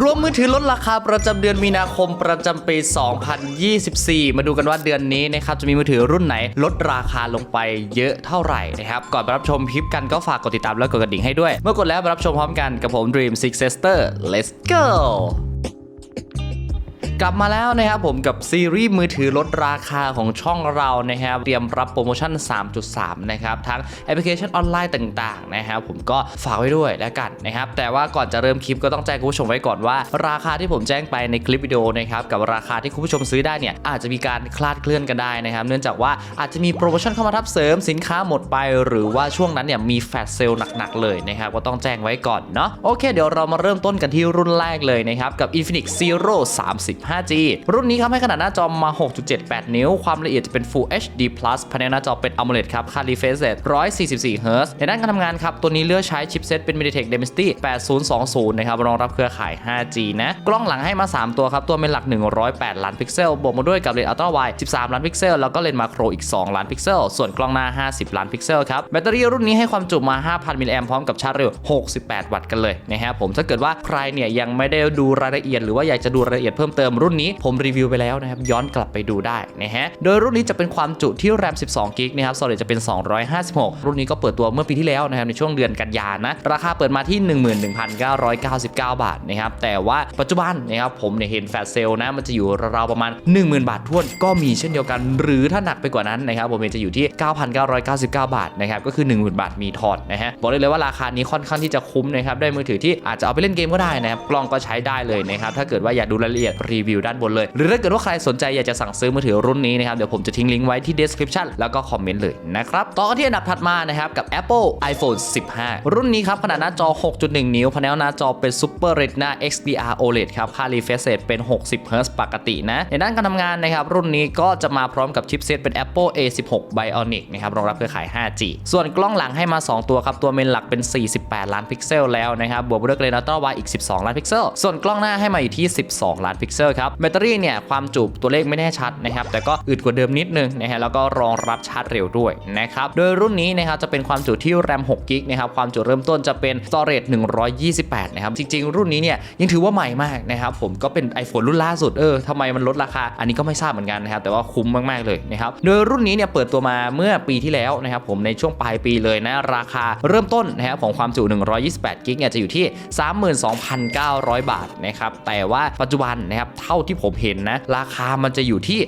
รวมมือถือลดราคาประจำเดือนมีนาคมประจำปี 2024 มาดูกันว่าเดือนนี้นะครับจะมีมือถือรุ่นไหนลดราคาลงไปเยอะเท่าไหร่นะครับก่อนไปรับชมคลิปกันก็ฝากกดติดตามและกดกระดิ่งให้ด้วย เมื่อกดแล้วไปรับชมพร้อมกันกับผม Dream Six Sister let's go กลับมาแล้วนะครับผมกับซีรีส์มือถือลดราคาของช่องเรานะครับเตรียมรับโปรโมชั่น 3.3 นะครับทั้งแอปพลิเคชันออนไลน์ต่างๆนะครับผมก็ฝากไว้ด้วยแล้วกันนะครับแต่ว่าก่อนจะเริ่มคลิปก็ต้องแจ้งคุณผู้ชมไว้ก่อนว่า ราคาที่ผมแจ้งไปในคลิปวิดีโอนะครับกับราคาที่คุณผู้ชมซื้อได้เนี่ยอาจจะมีการคลาดเคลื่อนกันได้นะครับ เนื่องจากว่าอาจจะมีโปรโมชั่นเข้ามาทับเสริมสินค้าหมดไป หรือว่าช่วงนั้นเนี่ยมีแฟลชเซลล์หนักๆเลยนะครับก็ต้องแจ้งไว้ก่อนเนาะโอเค เดี๋ยวเรามาเริ่มต้นกันที่รุ่นแรกเลยนะครับกับ Infinix Zero 5G รุ่นนี้ครับให้ขนาดหน้าจอมา 6.78 นิ้ว ความละเอียดจะเป็น Full HD Plus ภายในหน้าจอเป็น AMOLED ครับค่า refresh rate 144 Hz ในด้านการทำงานครับ ตัวนี้เลือกใช้ชิปเซตเป็น MediaTek Dimensity 8020 นะครับ รองรับเครือข่าย 5G นะ กล้องหลังให้มา 3 ตัวครับ ตัวเป็นหลัก 108 ล้านพิกเซล บวกมาด้วยกับเลนส์ Ultra Wide 13 ล้านพิกเซล แล้วก็เลนส์มาโครอีก 2 ล้านพิกเซล ส่วนกล้องหน้า 50 ล้านพิกเซลครับ แบตเตอรี่รุ่นนี้ให้ความจุมา 5,000 มิลลิแอมพร้อมกับชาร์จเร็ว 68 วัตต์กันเลยนะครับผม ถ้าเกิดว่าใครเนี่ยยังไม่ได้ดูรายละเอียดหรือว่าอยากจะดูรายละเอียดเพิ่มเติมรุ่นนี้ผมรีวิวไปแล้วนะครับย้อนกลับไปดูได้นะฮะโดยรุ่นนี้จะเป็นความจุที่แรม 12กิกนะครับ Storage จะเป็น 256 รุ่นนี้ก็เปิดตัวเมื่อปีที่แล้วนะครับในช่วงเดือนกันยานะราคาเปิดมาที่ 11,999 บาทนะครับแต่ว่าปัจจุบันนะครับผมเนี่ยเห็นแฟลชเซลนะมันจะอยู่ราวๆประมาณ 10,000 บาทท้วนก็มีเช่นเดียวกัน หรือถ้าหนักไปกว่านั้นนะครับผมเนี่ยจะอยู่ที่ 9,999 บาทนะครับก็คือ 10,000 บาทมีทอนนะฮะบอกได้เลยว่าราคานี้ค่อนข้างที่จะคุ้มนะครับได้มือถือที่อาจจะเอาไปเล่นเกมก็ได้นะครับกล้องก็ใช้ได้เลยนะครับถ้าเกิดว่าอยากดูรายละเอียดรีวิวด้านบนเลย หรือถ้าเกิดว่าใครสนใจอยากจะสั่งซื้อมือถือรุ่นนี้นะครับเดี๋ยวผมจะทิ้งลิงก์ไว้ที่ description แล้วก็คอมเมนต์เลยนะครับต่อกันที่อันดับถัดมานะครับกับ Apple iPhone 15 รุ่นนี้ครับขนาดหน้าจอ 6.1 นิ้วพาเนลหน้าจอเป็น Super Retina XDR OLED ครับค่า refresh rate เป็น 60 Hz ปกตินะ ในด้านการทำงานนะครับรุ่นนี้ก็จะมาพร้อมกับชิปเซตเป็น Apple A16 Bionic นะครับรองรับเครือข่าย 5G ส่วนกล้องหลังให้มา 2 ตัวครับตัวเมนหลักเป็น 48 ล้านพิกเซลแล้วนะครับบวกด้วยเลนส์อัลตร้าไวอีก 12 ล้านพิกเซลส่วนกล้องหน้าให้มาอยู่ที่ 12 ล้านพิกเซลครับแบตเตอรี่เนี่ยความจุตัวเลขไม่แน่ชัดนะครับแต่ก็อึดกว่าเดิมนิดนึงนะฮะแล้วก็รองรับชาร์จเร็วด้วยนะครับโดยรุ่นนี้นะครับจะเป็นความจุที่แรม6กิกนะครับความจุเริ่มต้นจะเป็น storage 128นะครับจริง ๆ รุ่นนี้เนี่ยยังถือว่าใหม่มากนะครับผมก็เป็น iPhone รุ่นล่าสุดเออทำไมมันลดราคา อันนี้ก็ไม่ทราบเหมือนกันนะครับแต่ว่าคุ้มมากๆเลยนะครับโดยรุ่นนี้เนี่ยเปิดตัวมาเมื่อปีที่แล้วนะครับผมในช่วงปลายปีเลยนะราคาเริ่มต้นนะครับของความจุ 128กิกเนี่ยจะอยู่ที่ 32,900 บาทนะครับแต่ว่าปัจจุบันนะครับเท่าที่ผมเห็นนะ ราคามันจะอยู่ที่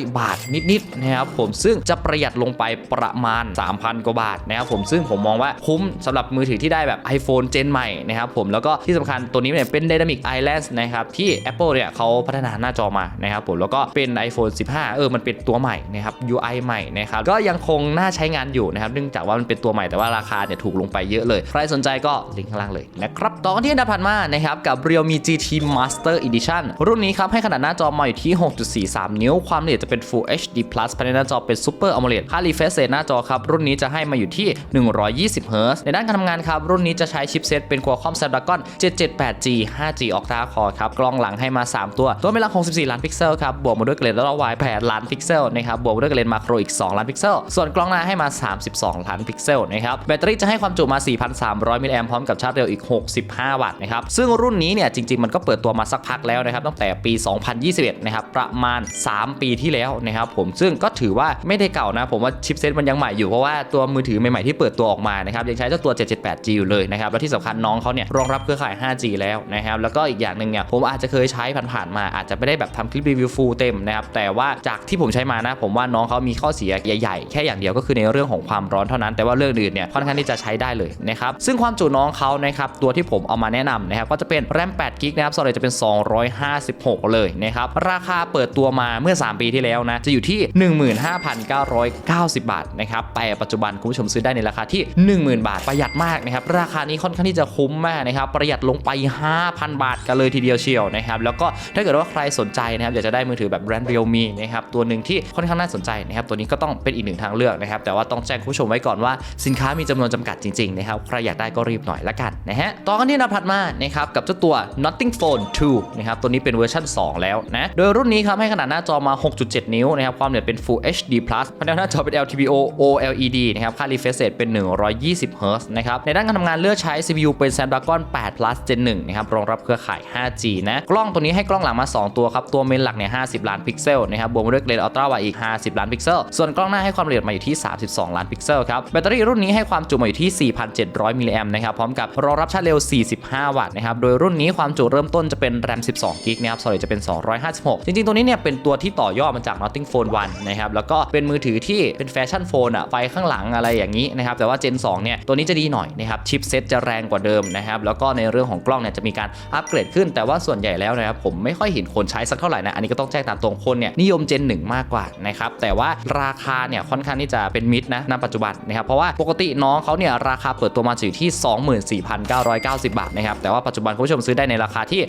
28,600 บาทนิดๆนะครับผมซึ่งจะประหยัดลงไปประมาณ 3,000 กว่าบาทนะครับผมซึ่งผมมองว่าคุ้มสำหรับมือถือที่ได้แบบ iPhone เจนใหม่นะครับผมแล้วก็ที่สำคัญตัวนี้เนี่ยเป็น Dynamic Island นะครับที่ Apple เนี่ยเขาพัฒนาหน้าจอมานะครับผมแล้วก็เป็น iPhone 15 เออมันเป็นตัวใหม่นะครับ UI ใหม่นะครับก็ยังคงน่าใช้งานอยู่นะครับเนื่องจากว่ามันเป็นตัวใหม่แต่ว่าราคาเนี่ยถูกลงไปเยอะเลย ใครสนใจก็ลิงก์ข้างล่างเลยนะครับต่อกันที่อันดับถัดมานะครับกับ Realme GT Master Edition รุ่นนี้ครับให้ขนาดหน้าจอมาอยู่ที่ 6.43 นิ้ว ความละเอียดจะเป็น Full HD Plus ภายในหน้าจอเป็น Super AMOLED ค่า refresh rate หน้าจอครับ รุ่นนี้จะให้มาอยู่ที่ 120 Hz ในด้านการทำงานครับ รุ่นนี้จะใช้ชิปเซตเป็น Qualcomm Snapdragon 778G 5G Octa Core ครับ กล้องหลังให้มา 3 ตัว ตัวเป็นหลัก 64 ล้านพิกเซลครับ บวกมาด้วยเกรดแล้ววาย8ล้านพิกเซลนะครับ บวกมาด้วยเกรดมาโครอีก 2 ล้านพิกเซล ส่วนกล้องหน้าให้มา 32 ล้านพิกเซลนะครับ แบตเตอรี่จะให้ความจุมา 4,300 มิลลิแอมพร้อมกับชาร์จเร็วอีก 65 วัตต์นะครับ ซึ่งรุ่นนี้เนี่ยจริง ๆ มันก็เปิดตัวมาสักพักแล้วนะครับตั้งแต่ปี 2021 นะครับประมาณ 3 ปีที่แล้วนะครับผมซึ่งก็ถือว่าไม่ได้เก่านะผมว่าชิปเซตมันยังใหม่อยู่เพราะว่าตัวมือถือใหม่ๆที่เปิดตัวออกมานะครับยังใช้เจ้าตัว 778G อยู่เลยนะครับแล้วที่สำคัญน้องเขาเนี่ยรองรับเครือข่าย 5G แล้วนะครับแล้วก็อีกอย่างหนึ่งเนี่ยผมอาจจะเคยใช้ผ่านๆมาอาจจะไม่ได้แบบทำคลิปรีวิวฟูลเต็มนะครับแต่ว่าจากที่ผมใช้มานะ ผมว่าน้องเขามีข้อเสียใหญ่ๆ แค่อย่างเดียวก็คือในเรื่องของความร้อนเท่านั้นแต่ว่าเรื่องอื่นเนี่ยค่อนข้างที่จะใช้ได้เลยนะครับซึ่งความจุน้องเขานะครับตัวที่ผมเอามาแนะนำนะครับก็จะเป็นแรม8กิกนะครับ storage จะเป็น256 เลยนะครับ ราคาเปิดตัวมาเมื่อ 3 ปีที่แล้วนะ จะอยู่ที่ 15,990 บาทนะครับแต่ปัจจุบันคุณผู้ชมซื้อได้ในราคาที่ 10,000 บาทประหยัดมากนะครับ ราคานี้ค่อนข้างที่จะคุ้มมากนะครับ ประหยัดลงไป 5,000 บาทกันเลยทีเดียวเชียวนะครับ แล้วก็ถ้าเกิดว่าใครสนใจนะครับอยากจะได้มือถือแบบแบรนด์ Realme นะครับตัวหนึ่งที่ค่อนข้างน่าสนใจนะครับตัวนี้ก็ต้องเป็นอีกหนึ่งทางเลือกนะครับแต่ว่าต้องแจ้งคุณผู้ชมไว้ก่อนว่าสินค้ามีจำนวนจำกัดจริงๆนะครับใครอยากได้ก็รีบหน่อยละกันนะฮะต่อกันที่นับถัดมานะครับกับเจ้าตัว Nothing Phone 2นะครับตัวนี้เป็นเวอร์ชัน2 แล้วนะโดยรุ่นนี้ครับให้ขนาดหน้าจอมา 6.7 นิ้วนะครับความละเอียดเป็น Full HD Plus ภายในหน้าจอเป็น LTPO OLED นะครับค่า refresh rate เป็น 120 Hz นะครับในด้านการทำงานเลือกใช้ CPU เป็น Snapdragon 8 Plus Gen 1นะครับรองรับเครือข่าย 5G นะกล้องตัวนี้ให้กล้องหลังมา 2 ตัวครับตัวเมนหลักเนี่ย 50 ล้านพิกเซลนะครับบวกมาด้วยเลนส์อัลตร้าไวอีก 50 ล้านพิกเซลส่วนกล้องหน้าให้ความละเอียดมาอยู่ที่ 32 ล้านพิกเซลครับแบตเตอรี่รุ่นนี้ให้ความจุมาอยู่ที่ 4,700มิลลิแอมนะครับพร้อมกับรองรับชาร์จเร็ว 45 วัตต์นะครับโดยรุ่นนี้ความจุเริ่มต้นจะเป็น RAM 12กิกนะครับ Storage จะเป็น 256 จริงๆ ตัวนี้เนี่ยเป็นตัวที่ต่อยอดมาจาก Notting Phone 1 นะครับ แล้วก็เป็นมือถือที่เป็นแฟชั่นโฟนอะไฟข้างหลังอะไรอย่างนี้นะครับ แต่ว่า Gen 2 เนี่ย ตัวนี้จะดีหน่อยนะครับ ชิปเซ็ตจะแรงกว่าเดิมนะครับ แล้วก็ในเรื่องของกล้องเนี่ยจะมีการอัปเกรดขึ้น แต่ว่าส่วนใหญ่แล้วนะครับผมไม่ค่อยเห็นคนใช้สักเท่าไหร่นะ อันนี้ก็ต้องแจ้งตามตรงคนเนี่ยนิยม Gen 1 มากกว่านะครับ แต่ว่าราคาเนี่ยค่อนข้างที่จะเป็นมิดนะณปัจจุบันนะครับ เพราะว่าปกติน้องเขาเนี่ยราคาเปิดตัวมาจะอยู่ที่ 24,990 บาทนะครับ แต่ว่าปัจจุบันคุณผู้ชมซื้อได้ในราคาที่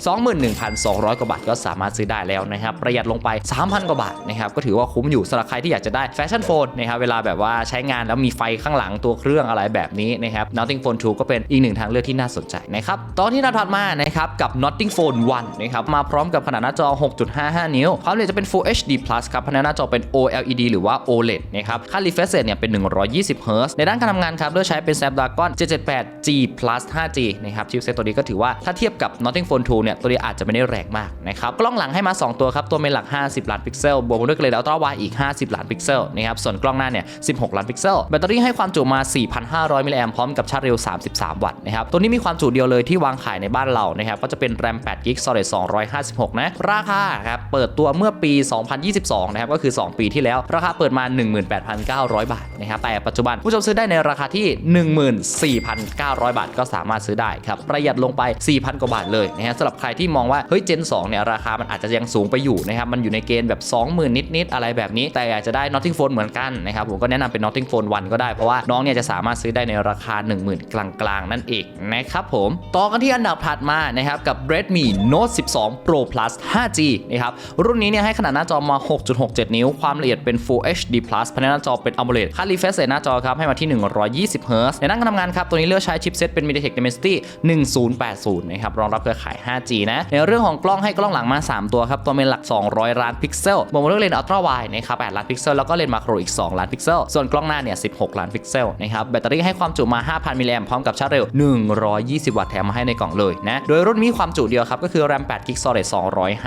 21,200 กว่าบาทก็สามารถซื้อได้แล้วนะครับประหยัดลงไป 3,000 กว่าบาทนะครับก็ถือว่าคุ้มอยู่สำหรับใครที่อยากจะได้แฟชั่นโฟนนะครับเวลาแบบว่าใช้งานแล้วมีไฟข้างหลังตัวเครื่องอะไรแบบนี้นะครับ Notting Phone 2 ก็เป็นอีกหนึ่งทางเลือกที่น่าสนใจนะครับตอนที่เราถัดมานะครับกับ Notting Phone 1นะครับมาพร้อมกับขนาดหน้าจอ 6.55 นิ้วความละเอียดจะเป็น Full HD Plus ครับภายในหน้าจอเป็น OLED หรือว่า OLED นะครับค่า refresh rate เนี่ยเป็น 120 Hz ในด้านการทำงานครับเลือกใช้เป็น Snapdragon 778G Plus 5G นะครับชิปเซตตัวนี้ก็ถือว่าถ้าเทียบกับ Notting Phone 2 เนี่ยตัวนี้อาจจะไม่ได้แรงมากนะครับกล้องหลังให้มา 2 ตัวครับตัวเมนหลัก 50 ล้านพิกเซลบวกด้วยเกรดอัลตร้าไวอีก 50 ล้านพิกเซลนะครับส่วนกล้องหน้าเนี่ย16 ล้านพิกเซลแบตเตอรี่ให้ความจุมา 4,500 มิลลิแอมพร้อมกับชาร์จเร็ว 33 วัตต์นะครับตัวนี้มีความจุเดียวเลยที่วางขายในบ้านเรานะครับก็จะเป็น RAM 8 g b Storage 256 นะราคาครับเปิดตัวเมื่อปี 2022 นะครับก็คือ 2 ปีที่แล้ว ราคาเปิดมา 18,900 บาทนะครับแต่ปัจจุบันผู้ชมซื้อได้ในราคาที่ 14,900 บาท ก็สามารถซื้อได้ครับประหยัดลงไป 4,000 กว่าบาทเลยนะฮะสำหรับใครที่ที่มองว่าเฮ้ย Gen 2เนี่ยราคามันอาจจะยังสูงไปอยู่นะครับมันอยู่ในเกณฑ์แบบ 20,000 นิดๆอะไรแบบนี้ แต่อยากจะได้ Notting Phone เหมือนกันนะครับผมก็แนะนำเป็น Notting Phone 1 ก็ได้เพราะว่าน้องเนี่ยจะสามารถซื้อได้ในราคา 10,000 กลางๆ นั่นเองนะครับผมต่อกันที่อันดับถัดมานะครับกับ Redmi Note 12 Pro Plus 5G นะครับรุ่นนี้เนี่ยให้ขนาดหน้าจอมา 6.67 นิ้ว ความละเอียดเป็น Full HD Plus ภายในหน้าจอเป็น AMOLED ค่า refresh rate หน้าจอครับให้มาที่ 120 Hz ในด้านการทำงานครับตัวนี้เลือกใช้ชิปเซ็ตเป็น MediaTek Dimensity 1080นะครับรองรับเครือข่าย 5G นะในเรื่องของกล้องให้กล้องหลังมา 3 ตัวครับ ตัวเมนหลัก 200 ล้านพิกเซลบวกมาด้วยเลนส์อัลตร้าไวนะครับ8ล้านพิกเซลแล้วก็เลนส์มาโครอีก 2 ล้านพิกเซล ส่วนกล้องหน้าเนี่ย 16 ล้านพิกเซลนะครับแบตเตอรี่ให้ความจุมา 5,000 มิลลิแอมพร้อมกับชาร์จเร็ว 120 วัตต์แถมมาให้ในกล่องเลยนะ โดยรุ่นนี้ความจุเดียวครับก็คือ RAM 8 g b Storage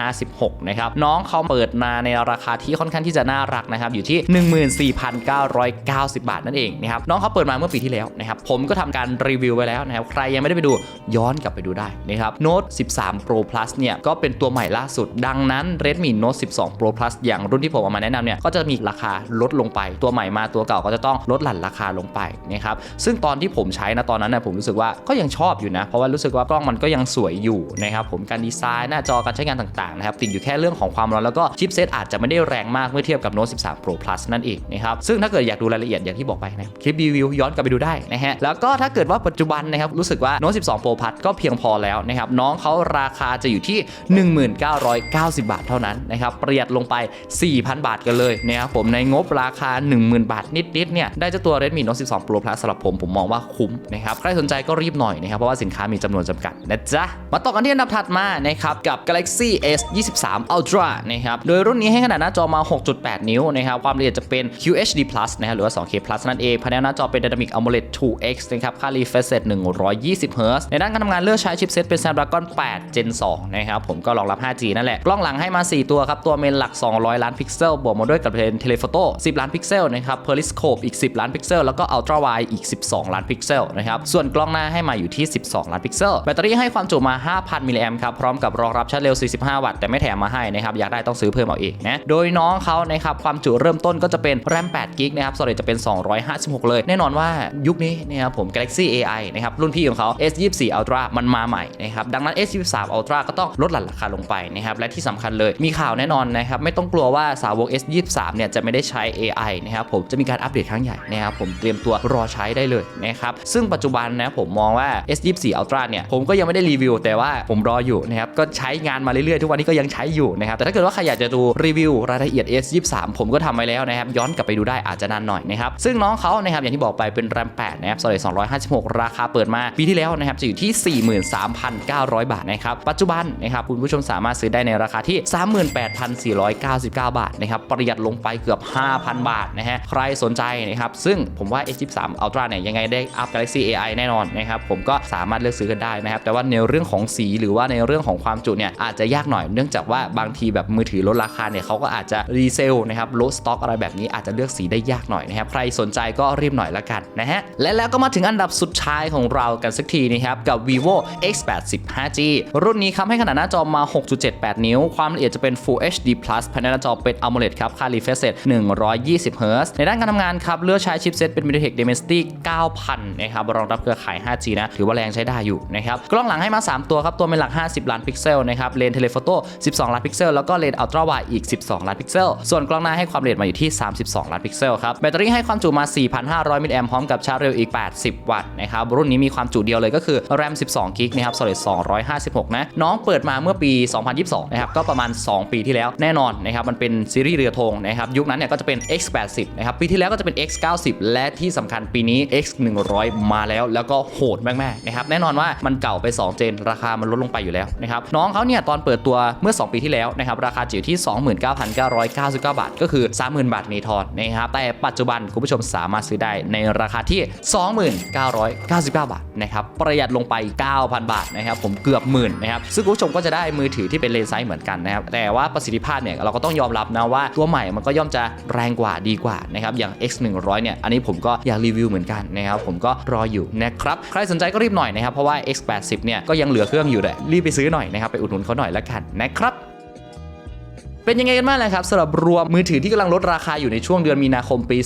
256นะครับน้องเขาเปิดมาในราคาที่ค่อนข้างที่จะน่ารักนะครับอยู่ที่ 14,990 บาทนั่นเองนะครับน้องเขาเปิดมาเมื่อปีที่แล้วนะครับผมก็ทำการรีวิวไว้แล้วนะครับใครยังไม่ได้ไปดูย้อนกลับไปดูได้นะครับ Note 13 Pro Plus เนี่ยก็เป็นตัวใหม่ล่าสุด ดังนั้น Redmi Note 12 Pro Plus อย่างรุ่นที่ผมเอามาแนะนำเนี่ยก็จะมีราคาลดลงไป ตัวใหม่มาตัวเก่าก็จะต้องลดหลั่นราคาลงไปนะครับซึ่งตอนที่ผมใช้นะตอนนั้นนะผมรู้สึกว่าก็ยังชอบอยู่นะ เพราะว่ารู้สึกว่ากล้องมันก็ยังสวยอยู่นะครับผมการดีไซน์หน้าจอการใช้งานต่างๆนะครับติดอยู่แค่เรื่องของความร้อนแล้วก็ชิปเซตอาจจะไม่ได้แรงมากเมื่อเทียบกับ Note 13 Pro Plus นั่นเองนะครับซึ่งถ้าเกิดอยากดูรายละเอียดอย่างที่บอกไปนะคลิปรีวิวย้อนกลับไปดูได้นะฮะแล้วก็ถ้าเกิดว่าปัจจุบันนะครับรู้สึกว่า Note 12 Pro Plus ก็เพียงพอแล้วนะครับน้องเขาราคาาจะอยู่ที่ 1990 บาทเท่านั้นนะครับประหยัดลงไป 4,000 บาทกันเลยนะครับผมในงบราคา 10,000 บาทนิดๆเนี่ยได้เจ้าตัว Redmi Note 12 Pro Plus สำหรับผมผมมองว่าคุ้มนะครับใครสนใจก็รีบหน่อยนะครับเพราะว่าสินค้ามีจำนวนจำกัดนะจ๊ะมาต่อกันที่อันดับถัดมานะครับกับ Galaxy S 23 Ultra นะครับโดยรุ่นนี้ให้ขนาดหน้าจอมา 6.8 นิ้วนะครับความละเอียดจะเป็น QHD Plus นะครับหรือว่า 2K Plus นั่นเองภายในหน้าจอเป็น Dynamic AMOLED 2X นะครับค่า refresh rate 120 Hz ในด้านการทำงานเลือกใช้ชิปเซตเป็น Snapdragon 8 Gen 2นะครับผมก็รองรับ 5G นั่นแหละ กล้องหลังให้มา 4 ตัวครับ ตัวเมนหลัก 200 ล้านพิกเซล บวกมาด้วยกับเลนเทเลโฟโต้10 ล้านพิกเซลนะครับ Periscope อีก 10 ล้านพิกเซล แล้วก็ Ultra Wide อีก 12 ล้านพิกเซลนะครับ ส่วนกล้องหน้าให้มาอยู่ที่ 12 ล้านพิกเซล แบตเตอรี่ให้ความจุมา 5,000 มิลลิแอมป์ครับ พร้อมกับรองรับชาร์จเร็ว 45 วัตต์ แต่ไม่แถมมาให้นะครับ อยากได้ต้องซื้อเพิ่มเอาเองนะ โดยน้องเขานะครับ ความจุเริ่มต้นก็จะเป็น RAM 8 g b นะครับ Storage จะเป็น 256 เลย แน่นอนว่ายุคนี้นะครับผม Galaxy AI นะครับ รุ่นพี่ของเขา S24 Ultra มันมาใหม่นะครับ ดังนั้น S23 Ultra ก็ต้องลดหลั่นราคาลงไปนะครับและที่สำคัญเลยมีข่าวแน่นอนนะครับไม่ต้องกลัวว่าสาวก S23 เนี่ยจะไม่ได้ใช้ AI นะครับผมจะมีการอัปเดตครั้งใหญ่นะครับผมเตรียมตัวรอใช้ได้เลยนะครับซึ่งปัจจุบันนะผมมองว่า S24 Ultra เนี่ยผมก็ยังไม่ได้รีวิว แต่ว่าผมรออยู่นะครับก็ใช้งานมาเรื่อยๆ ทุกวันนี้ก็ยังใช้อยู่นะครับแต่ถ้าเกิดว่าใครอยากจะดูรีวิวรายละเอียด S23 ผมก็ทำไว้แล้วนะครับย้อนกลับไปดูได้อาจจะนานหน่อยนะครับซึ่งน้องเขานะครับอย่างที่บอกไปเป็น RAM 8นะครับ Storage 256 ราคาเปิดมาปีที่แล้วนะครับจะอยู่ที่ 43,900 บาทนะครับปัจจุบันนะครับคุณผู้ชมสามารถซื้อได้ในราคาที่ 38,499 บาทนะครับประหยัดลงไปเกือบ 5,000 บาทนะฮะใครสนใจนะครับซึ่งผมว่า S23 Ultra เนี่ยยังไงได้อัพ Galaxy AI แน่นอนนะครับผมก็สามารถเลือกซื้อกันได้นะครับแต่ว่าในเรื่องของสีหรือว่าในเรื่องของความจุเนี่ยอาจจะยากหน่อยเนื่องจากว่าบางทีแบบมือถือลดราคาเนี่ยเขาก็อาจจะรีเซลนะครับลดสต็อกอะไรแบบนี้อาจจะเลือกสีได้ยากหน่อยนะครับใครสนใจก็รีบหน่อยละกันนะฮะและแล้วก็มาถึงอันดับสุดท้ายของเรากันสักทีนะครับกับ vivo X80 5G รุ่นนี้ครับให้ขนาดหน้าจอมา 6.78 นิ้ว ความละเอียดจะเป็น Full HD Plus ภายในหน้าจอเป็น AMOLED ครับค่า refresh rate 120 Hz ในด้านการทำงานครับเลือกใช้ชิปเซตเป็น MediaTek Dimensity 9000 นะครับรองรับเครือข่าย 5G นะถือว่าแรงใช้ได้อยู่นะครับกล้องหลังให้มา 3 ตัวครับตัวเป็นหลัก 50 ล้านพิกเซลนะครับเลนเทเลโฟโต้12 ล้านพิกเซลแล้วก็เลนอัลตร้าไวอีก 12 ล้านพิกเซลส่วนกล้องหน้าให้ความละเอียดมาอยู่ที่ 32 ล้านพิกเซลครับแบตเตอรี่ให้ความจุมา 4,500 มิลลิแอมพร้อมกับชาร์จเร็วอีก 80 วัตต์นะครับรุ่นนี้มีความจุเดียวเลยก็คือ RAM 12 กิกนะครับ Solid 256 นะน้องเปิดมาเมื่อปี 2022 นะครับ ก็ประมาณ 2 ปีที่แล้วแน่นอนนะครับ มันเป็นซีรีส์เรือธงนะครับ ยุคนั้นเนี่ยก็จะเป็น X80 นะครับ ปีที่แล้วก็จะเป็น X90 และที่สำคัญปีนี้ X100 มาแล้ว แล้วก็โหดมากๆนะครับ แน่นอนว่ามันเก่าไป 2 เจน ราคามันลดลงไปอยู่แล้วนะครับ น้องเขาเนี่ยตอนเปิดตัวเมื่อ 2 ปีที่แล้วนะครับ ราคาจิ๋วที่ 29,999 บาท ก็คือ 30,000 บาทมีทอนนะครับ แต่ปัจจุบันคุณผู้ชมสามารถซื้อได้ในราคาที่ 29,999บาทนะครับ ประหยัดลงไป 9,000 บาทนะครับ ผมเกือบหมื่นนะครับซึ่งคุณผู้ชมก็จะได้มือถือที่เป็นเลนส์ไซส์เหมือนกันนะครับแต่ว่าประสิทธิภาพเนี่ยเราก็ต้องยอมรับนะว่าตัวใหม่มันก็ย่อมจะแรงกว่าดีกว่านะครับอย่าง X 100เนี่ยอันนี้ผมก็อยากรีวิวเหมือนกันนะครับผมก็รออยู่นะครับใครสนใจก็รีบหน่อยนะครับเพราะว่า X 80เนี่ยก็ยังเหลือเครื่องอยู่เลยรีบไปซื้อหน่อยนะครับไปอุดหนุนเขาหน่อยละกันนะครับ เป็นยังไงกันบ้างนะครับสำหรับรวมมือถือที่กำลังลดราคาอยู่ในช่วงเดือนมีนาคมปี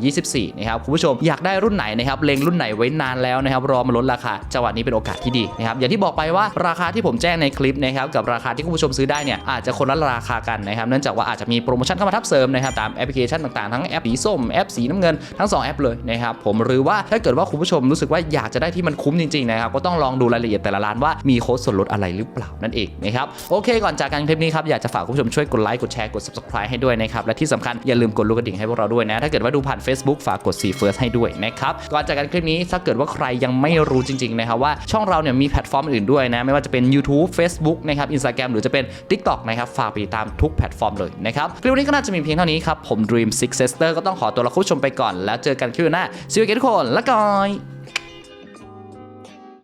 2024 นะครับคุณผู้ชมอยากได้รุ่นไหนนะครับเล็งรุ่นไหนไว้นานแล้วนะครับรอมาลดราคาจังหวะนี้เป็นโอกาสที่ดีนะครับอย่างที่บอกไปว่าราคาที่ผมแจ้งในคลิปนะครับกับราคาที่คุณผู้ชมซื้อได้เนี่ยอาจจะคนละราคากันนะครับเนื่องจากว่าอาจจะมีโปรโมชั่นเข้ามาทับเสริมนะครับตามแอปพลิเคชันต่างๆทั้งแอปสีส้มแอปสีน้ำเงินทั้งสองแอปเลยนะครับผมหรือว่าถ้าเกิดว่าคุณผู้ชมรู้สึกว่าอยากจะได้ที่มันคุ้มจริงๆนะครับก็ต้องลองดูรายละเอียดแต่ละร้านว่ามีโค้ดส่วนลดอะไรหรือเปล่านั่นเองนะครับโอเคก่อนจากกันคลิปนี้ครับอยากจะฝากคุณผู้ชมช่วยกดไลค์กดแชร์กด subscribe ให้ด้วยนะครับและที่สำคัญอย่าลืมกดลูกกระดิ่งให้พวกเราด้วยนะถ้าเกิดว่าดูผ่าน Facebook ฝากกด See First ให้ด้วยนะครับก่อนจากกันคลิปนี้ถ้าเกิดว่าใครยังไม่รู้จริงๆนะครับว่าช่องเราเนี่ยมีแพลตฟอร์มอื่นด้วยนะไม่ว่าจะเป็น YouTube Facebook นะครับ Instagram หรือจะเป็น TikTok นะครับฝากไปติดตามทุกแพลตฟอร์มเลยนะครับคลิปนี้ก็น่าจะมีเพียงเท่านี้ครับผม Dream Six Sister ก็ต้องขอตัวลาคุณผู้ชมไปก่อนแล้วเจอกันคลิปหน้า See you again ทุกคนและก่อย